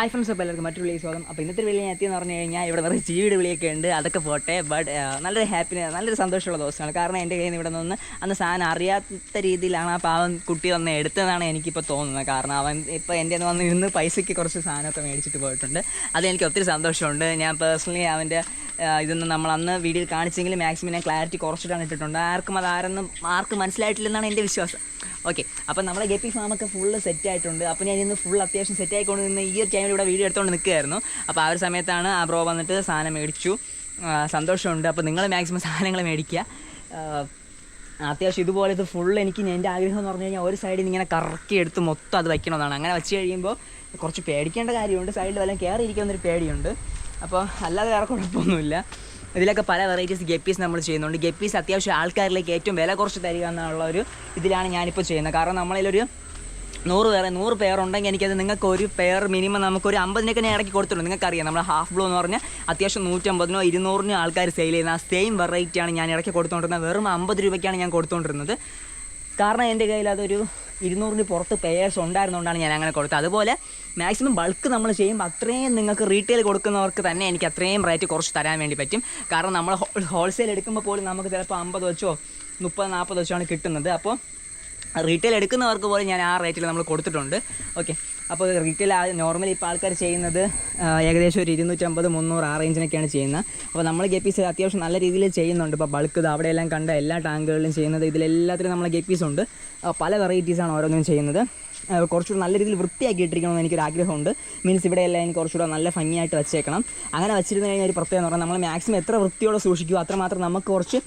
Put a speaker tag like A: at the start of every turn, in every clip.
A: Hi friends അപ്പോൾ എല്ലാവർക്കും മറ്റൊരു വിളി സ്വാഗതം. അപ്പോൾ ഇന്നത്തെ വിളി ഞാൻ എത്തിയെന്ന് പറഞ്ഞു കഴിഞ്ഞാൽ ഇവിടെ വേറെ ജീവിയുടെ വിളിയൊക്കെ ഉണ്ട്. അതൊക്കെ പോട്ടെ ബട്ട് നല്ലൊരു ഹാപ്പിനെ നല്ലൊരു സന്തോഷമുള്ള ദിവസമാണ്. കാരണം എന്റെ കയ്യിൽ നിന്ന് ഇവിടെ നിന്ന് അന്ന് സാധനം അറിയാത്ത രീതിയിലാണ് ആ പാവം കുട്ടി വന്ന് എടുത്തതെന്നാണ് എനിക്കിപ്പോൾ തോന്നുന്നത്. കാരണം അവൻ ഇപ്പോൾ എന്റെ നിന്ന് വന്ന് ഇരുന്ന് പൈസയ്ക്ക് കുറച്ച് സാധനമൊക്കെ മേടിച്ചിട്ട് പോയിട്ടുണ്ട്. അതെനിക്ക് ഒത്തിരി സന്തോഷമുണ്ട്. ഞാൻ പേഴ്സണലി അവന്റെ ഇതൊന്നും നമ്മൾ അന്ന് വീഡിയോയിൽ കാണിച്ചെങ്കിലും മാക്സിമം ഞാൻ ക്ലാരിറ്റി കുറച്ചിട്ടാണ് ഇട്ടിട്ടുണ്ട്. ആർക്കും അത് ആരൊന്നും ആർക്കും മനസ്സിലായിട്ടില്ലെന്നാണ് എന്റെ വിശ്വാസം. ഓക്കെ അപ്പം നമ്മുടെ ഗപ്പി ഫാമൊക്കെ ഫുള്ള് സെറ്റ് ആയിട്ടുണ്ട്. അപ്പോൾ ഞാൻ ഇന്ന് ഫുൾ അത്യാവശ്യം സെറ്റ് ആയിക്കൊണ്ട് നിന്ന് ഈ ഒരു ടൈമിൽ ഇവിടെ വീഡിയോ എടുത്തുകൊണ്ട് നിൽക്കുകയായിരുന്നു. അപ്പോൾ ആ ഒരു സമയത്താണ് ആ ബ്രോ വന്നിട്ട് സാധനം മേടിച്ചു. സന്തോഷമുണ്ട്. അപ്പോൾ നിങ്ങൾ മാക്സിമം സാധനങ്ങൾ മേടിക്കുക. അത്യാവശ്യം ഇതുപോലെ ഇത് ഫുള്ള് എനിക്ക് എന്റെ ആഗ്രഹം എന്ന് പറഞ്ഞു കഴിഞ്ഞാൽ ഒരു സൈഡിൽ ഇങ്ങനെ കറക്കി എടുത്ത് മൊത്തം അത് വയ്ക്കണമെന്നാണ്. അങ്ങനെ വെച്ച് കഴിയുമ്പോൾ കുറച്ച് പേടിക്കേണ്ട കാര്യമുണ്ട്. സൈഡിൽ വല്ലതും കയറി ഇരിക്കുന്നൊരു പേടിയുണ്ട്. അപ്പോൾ അല്ലാതെ വേറെ കുഴപ്പമൊന്നുമില്ല. ഇതിലൊക്കെ പല വെറൈറ്റീസ് ഗപ്പീസ് നമ്മൾ ചെയ്യുന്നുണ്ട്. ഗപ്പീസ് അത്യാവശ്യം ആൾക്കാരിലേക്ക് ഏറ്റവും വില കുറച്ച് തരിക എന്നുള്ള ഒരു ഇതിലാണ് ഞാനിപ്പോൾ ചെയ്യുന്നത്. കാരണം നമ്മളിലൊരു നൂറ് പേർ നൂറ് പേരുണ്ടെങ്കിൽ എനിക്കത് നിങ്ങൾക്ക് ഒരു പേർ മിനിമം നമുക്കൊരു അമ്പതിനൊക്കെ ഞാൻ ഇറക്കി കൊടുത്തിട്ടുണ്ട്. നിങ്ങൾക്കറിയാം നമ്മൾ ഹാഫ് ബ്ലൂ എന്ന് പറഞ്ഞാൽ അത്യാവശ്യം നൂറ്റമ്പതിനോ ഇരുന്നൂറിനോ ആൾക്കാർ സെയിൽ ചെയ്യുന്ന ആ സെയിം വെറൈറ്റിയാണ് ഞാൻ ഇറക്കി കൊടുത്തുകൊണ്ടിരുന്നത് വെറും അമ്പത് രൂപയ്ക്കാണ് ഞാൻ കൊടുത്തുകൊണ്ടിരുന്നത് കാരണം എന്റെ കയ്യിൽ അതൊരു ഇരുന്നൂറിന് പുറത്ത് പേയേഴ്സ് ഉണ്ടായിരുന്നുകൊണ്ടാണ് ഞാൻ അങ്ങനെ കൊടുത്തത്. അതുപോലെ മാക്സിമം ബൾക്ക് നമ്മൾ ചെയ്യുമ്പോൾ അത്രയും നിങ്ങൾക്ക് റീറ്റെയിൽ കൊടുക്കുന്നവർക്ക് തന്നെ എനിക്ക് അത്രയും റേറ്റ് കുറച്ച് തരാൻ വേണ്ടി പറ്റും. കാരണം നമ്മൾ ഹോൾസെയിൽ എടുക്കുമ്പോൾ പോലും നമുക്ക് ചിലപ്പോൾ അമ്പത് വെച്ചോ മുപ്പത് നാൽപ്പത് വെച്ചോ ആണ് കിട്ടുന്നത്. അപ്പോൾ റീറ്റെയിൽ എടുക്കുന്നവർക്ക് പോലും ഞാൻ ആ റേറ്റിൽ നമ്മൾ കൊടുത്തിട്ടുണ്ട്. ഓക്കെ അപ്പോൾ റീറ്റെയിൽ നോർമലി ഇപ്പോൾ ആൾക്കാർ ചെയ്യുന്നത് ഏകദേശം ഒരു ഇരുന്നൂറ്റമ്പത് മുന്നൂറ് ആ റേഞ്ചിനൊക്കെയാണ് ചെയ്യുന്നത്. അപ്പോൾ നമ്മൾ ഗപ്പീസ് അത്യാവശ്യം നല്ല രീതിയിൽ ചെയ്യുന്നുണ്ട്. ഇപ്പോൾ ബൾക്ക് ഇത് അവിടെയെല്ലാം കണ്ട എല്ലാ ടാങ്കുകളിലും ചെയ്യുന്നത് ഇതിലെല്ലാത്തിലും നമ്മൾ ഗപ്പീസ് ഉണ്ട്. പല വെറൈറ്റീസാണ് ഓരോന്നും ചെയ്യുന്നത്. കുറച്ചുകൂടി നല്ല രീതിയിൽ വൃത്തിയാക്കി ഇട്ടിരിക്കണമെന്ന് എനിക്കൊരു ആഗ്രഹമുണ്ട് മീൻസ് ഇവിടെയെല്ലാം എനിക്ക് കുറച്ചുകൂടെ നല്ല ഭംഗിയായിട്ട് വെച്ചേക്കണം. അങ്ങനെ വെച്ചിരുന്നു കഴിഞ്ഞാൽ ഒരു എന്ന് പറഞ്ഞാൽ നമ്മൾ മാക്സിമം എത്ര വൃത്തിയോടെ സൂക്ഷിക്കുക അത്രമാത്രം നമുക്ക് കുറച്ച്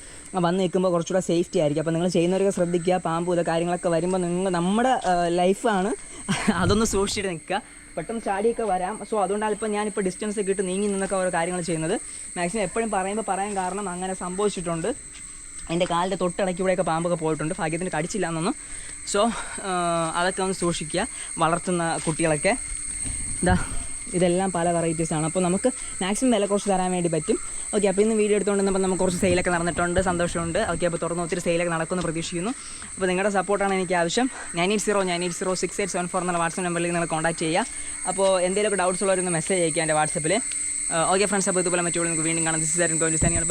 A: വന്ന് നിൽക്കുമ്പോൾ കുറച്ചുകൂടെ സേഫ്റ്റി ആയിരിക്കും. അപ്പോൾ നിങ്ങൾ ചെയ്യുന്നവരൊക്കെ ശ്രദ്ധിക്കുക പാമ്പ് ഇത് കാര്യങ്ങളൊക്കെ വരുമ്പോൾ നിങ്ങൾ നമ്മുടെ ലൈഫാണ് അതൊന്ന് സൂക്ഷിച്ചിട്ട് നിൽക്കുക. പെട്ടെന്ന് ചാടിയൊക്കെ വരാം. സോ അതുകൊണ്ടാണ് ഇപ്പോൾ ഞാനിപ്പോൾ ഡിസ്റ്റൻസ് ഒക്കെ ഇട്ട് നീങ്ങി നിന്നൊക്കെ ഓരോ കാര്യങ്ങൾ ചെയ്യുന്നത്. മാക്സിമം എപ്പോഴും പറയുമ്പോൾ പറയാൻ കാരണം അങ്ങനെ സംഭവിച്ചിട്ടുണ്ട്. എന്റെ കാലിന്റെ തൊട്ടിടയ്ക്ക് ഇവിടെയൊക്കെ പാമ്പൊക്കെ പോയിട്ടുണ്ട്. ഭാഗ്യത്തിന് കടിച്ചില്ല എന്നൊന്നും സോ അതൊക്കെ ഒന്ന് സൂക്ഷിക്കുക. വളർത്തുന്ന കുട്ടികളൊക്കെ. ഇതാ ഇതെല്ലാം പല വെറൈറ്റീസാണ് അപ്പോൾ നമുക്ക് മാക്സിമം വില കുറച്ച് തരാൻ വേണ്ടി പറ്റും. ഓക്കെ അപ്പോൾ ഇന്ന് വീഡിയോ എടുത്തുകൊണ്ടിരുന്നപ്പോൾ നമുക്ക് കുറച്ച് സെയിലൊക്കെ നടന്നിട്ടുണ്ട്. സന്തോഷമുണ്ട്. ഓക്കെ അപ്പോൾ തുറന്ന് ഒത്തിരി സെയിലൊക്കെ നടക്കുമെന്ന് പ്രതീക്ഷിക്കുന്നു. അപ്പോൾ നിങ്ങളുടെ സപ്പോർട്ടാണ് എനിക്ക് ആവശ്യം. Nine eight zero nine eight zero six eight seven four എന്നുള്ള വാട്സപ്പ് നമ്പറിൽ നിങ്ങൾ കോൺടാക്ട് ചെയ്യുക. അപ്പോൾ എന്തെങ്കിലും ഡൗട്ട്സ് ഉള്ളവരൊന്ന് മെസ്സേജ് അയക്കുക എന്റെ വാട്സപ്പിൽ ഓക്കെ ഫ്രണ്ട്സ് അപ്പോൾ ഇതുപോലെ മറ്റുള്ള നിങ്ങൾക്ക് വീണ്ടും കാണാം. This is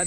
A: by